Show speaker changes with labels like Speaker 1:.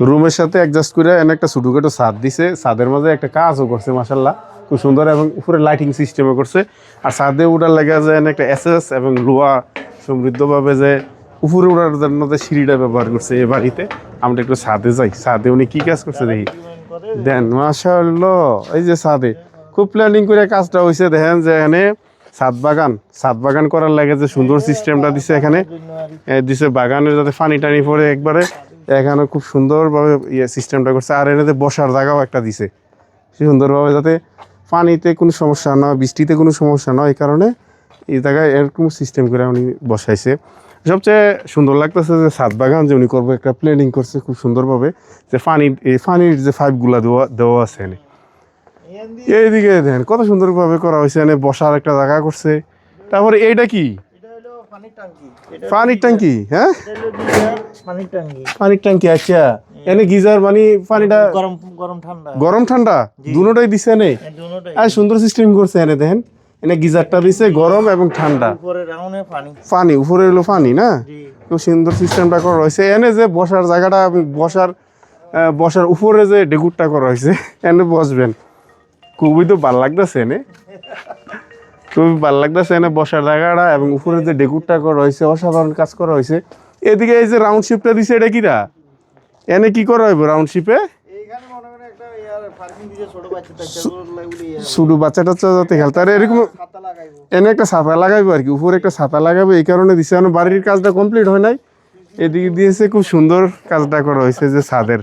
Speaker 1: রুমের সাথে অ্যাডজাস্ট করে এনে একটা ছোটখাটো ছাদ দিছে। ছাদের মাঝে একটা কাজও করছে মাসাল্লাহ খুব সুন্দর এবং উপরে লাইটিং সিস্টেমও করছে। আর ছাদে উঠার লেগে যে একটা এসএস এবং লোহা সমৃদ্ধভাবে যে উপরে উঠার জন্য যে সিঁড়িটা ব্যবহার করছে এ বাড়িতে। আমরা একটু ছাদে যাই। ছাদে উনি কি কাজ করছে দেখি? দেন, মাশাআল্লাহ, এই যে ছাদে। খুব প্ল্যানিং করে কাজটা হয়েছে দেখেন যে এখানে ছাদ বাগান। ছাদ বাগান করার লাগে যে সুন্দর সিস্টেমটা দিছে এখানে। দিছে বাগানের যাতে পানি টানি পড়ে একবারে। এখানে খুব সুন্দরভাবে ইয়ে সিস্টেমটা করছে। আর এনে বসার জায়গাও একটা দিছে। সুন্দরভাবে যাতে পানিতে কোনো সমস্যা না, বৃষ্টিতে কোনো সমস্যা না, এই কারণে এই জায়গায় এরকম সিস্টেম করে উনি বসাইছে। সবচেয়ে সুন্দর লাগতেছে যে ছাদ বাগান যে উনি করব, একটা প্ল্যানিং করছে খুব সুন্দরভাবে যে পানি, এই পানির যে পাইপগুলা দেওয়া দেওয়া আছে এনে। এইদিকে দেখেন, কত সুন্দরভাবে করা হয়েছে এনে, বসার একটা জায়গা করছে। তারপরে এইটা কি?
Speaker 2: পানির ট্যাঙ্কি।
Speaker 1: হ্যাঁ?
Speaker 2: পানির ট্যাঙ্কি।
Speaker 1: পানির ট্যাঙ্কি আচ্ছা। এনে গিজার মানে পানিটা
Speaker 2: গরম গরম ঠান্ডা।
Speaker 1: গরম ঠান্ডা? দুটোটাই দিছে এনে?
Speaker 2: দুটোটাই
Speaker 1: আর সুন্দর সিস্টেম করছে এনে দেখেন। এনে গিজারটা দিছে গরম এবং ঠান্ডা।
Speaker 2: পানি।
Speaker 1: পানি উপরে হলো পানি না?
Speaker 2: জি।
Speaker 1: খুব সুন্দর সিস্টেমটা করা হয়েছে। এনে যে বসার জায়গাটা বসার বসার উপরে যে ডেকুরটা করা হয়েছে এনে বসবেন। খুবই তো ভালো লাগতেছে এনে। খুবই ভালো লাগতেছে এনে বসার জায়গাটা এবং উপরে যে ডেকুরটা করা হয়েছে অসাধারণ কাজ করা হয়েছে। এদিকে এই যে রাউন্ড শিপটা দিছে এটা কিরা? এনে কি করা হইব রাউন্ড শিপে
Speaker 2: লাগলে ইয়ার
Speaker 1: শুধু বাচ্চা টাচ্চা যাতে খেলতে আর এরকম এনে একটা ছাতা লাগাইবো আর কি উপরে একটা ছাতা লাগাবো এই কারণে দিছে। এখন বাড়ির কাজটা কমপ্লিট হয় নাই। এদিকে দিয়েছে খুব সুন্দর কাজটা করা হয়েছে যে ছাদের।